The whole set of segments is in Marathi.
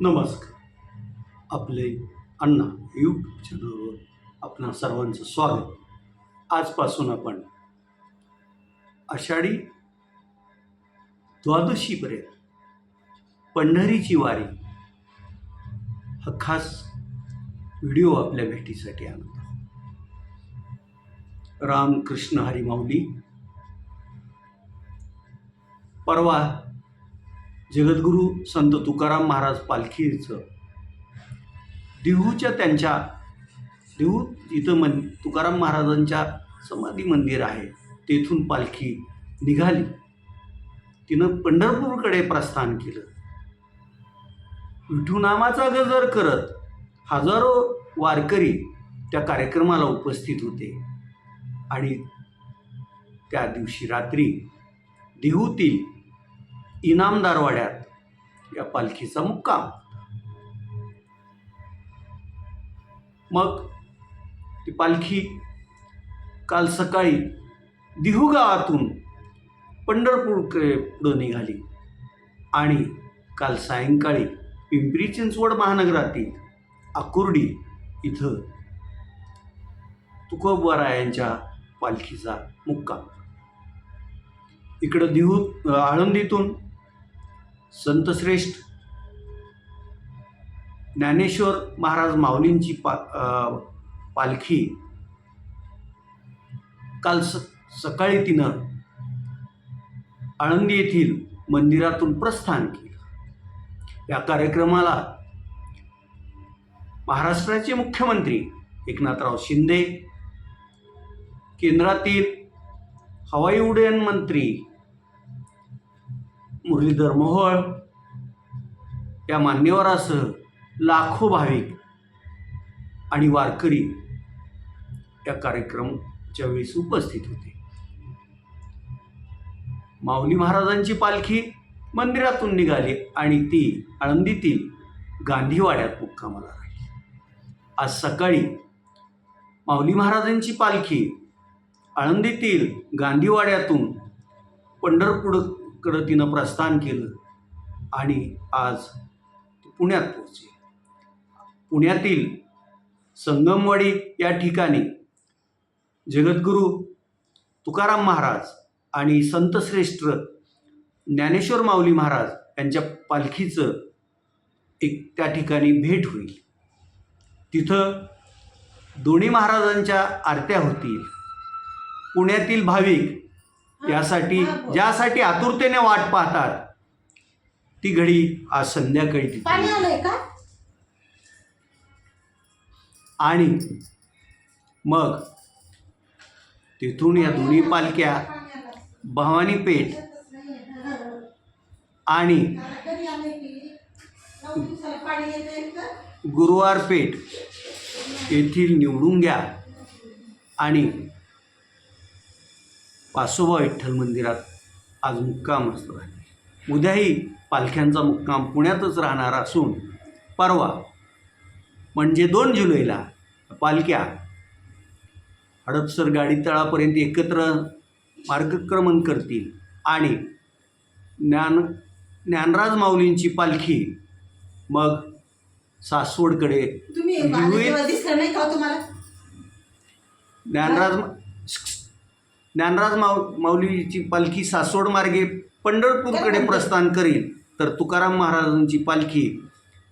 नमस्कार. आपले अण्णा यूट्यूब चॅनलवर आपणा सर्वांचं स्वागत. आजपासून आपण आषाढी द्वादशीपर्यंत पंढरीची वारी हा खास व्हिडिओ आपल्या भेटीसाठी आणत आहोत. रामकृष्ण हरी माऊली परवा जगद्गुरू संत तुकाराम महाराज पालखीचं. देहूच्या त्यांच्या देहू इथं मन तुकाराम महाराजांच्या समाधी मंदिर आहे. तेथून पालखी निघाली. तिनं पंढरपूरकडे प्रस्थान केलं. विठूनामाचा गजर करत हजारो वारकरी त्या कार्यक्रमाला उपस्थित होते. आणि त्या दिवशी रात्री देहूतील इनामदारवाड्यात या पालखीचा मुक्काम. मग ती पालखी काल सकाळी दिहू गावातून पंढरपूरकडे पुढं निघाली आणि काल सायंकाळी पिंपरी चिंचवड महानगरातील आकुर्डी इथं तुकोबरायांच्या पालखीचा मुक्काम. इकडं दिहू आळंदीतून संतश्रेष्ठ ज्ञानेश्वर महाराज माऊलींची पा पालखी काल स सकाळी तिनं आळंदी येथील मंदिरातून प्रस्थान केलं. या कार्यक्रमाला महाराष्ट्राचे मुख्यमंत्री एकनाथराव शिंदे केंद्रातील हवाई उड्डयन मंत्री मुरलीधर मोहोळ या मान्यवरासह लाखो भाविक आणि वारकरी या कार्यक्रमाच्या वेळेस उपस्थित होते. माऊली महाराजांची पालखी मंदिरातून निघाली आणि ती आळंदीतील गांधीवाड्यात मुक्कामाला राहिली. आज सकाळी माऊली महाराजांची पालखी आळंदीतील गांधीवाड्यातून कडं तिनं प्रस्थान केलं आणि आज पुण्यात पोहोचली. पुण्यातील संगमवाडी या ठिकाणी जगद्गुरू तुकाराम महाराज आणि संतश्रेष्ठ ज्ञानेश्वर माऊली महाराज यांच्या पालखीचं एक त्या ठिकाणी भेट होईल. तिथं दोन्ही महाराजांच्या आरत्या होतील. पुण्यातील भाविक यासाठी ज्यासाठी आतुरतेने वाट पाहतात ती घडी आज संध्याकाळी तिथे का? आणि मग तिथून या दोन्ही पालख्या भवानी पेठ आणि गुरुवार पेठ येथील निवडून घ्या आणि पासोबा विठ्ठल मंदिरात आज मुक्काम असतो. उद्याही पालख्यांचा मुक्काम पुण्यातच राहणार असून परवा म्हणजे दोन जुलैला पालख्या हडपसर गाडी तळापर्यंत एकत्र मार्गक्रमण करतील आणि ज्ञान ज्ञानराज माऊलींची पालखी मग सासवडकडे हो तुम्हाला? ज्ञानराज ज्ञानराज माऊ माऊलीची पालखी सासवड मार्गे पंढरपूरकडे प्रस्थान करील. तर तुकाराम महाराजांची पालखी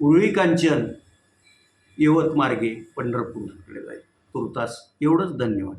उरळी कांचन यवत मार्गे पंढरपूरकडे जाईल. तुर्तास एवढंच धन्यवाद.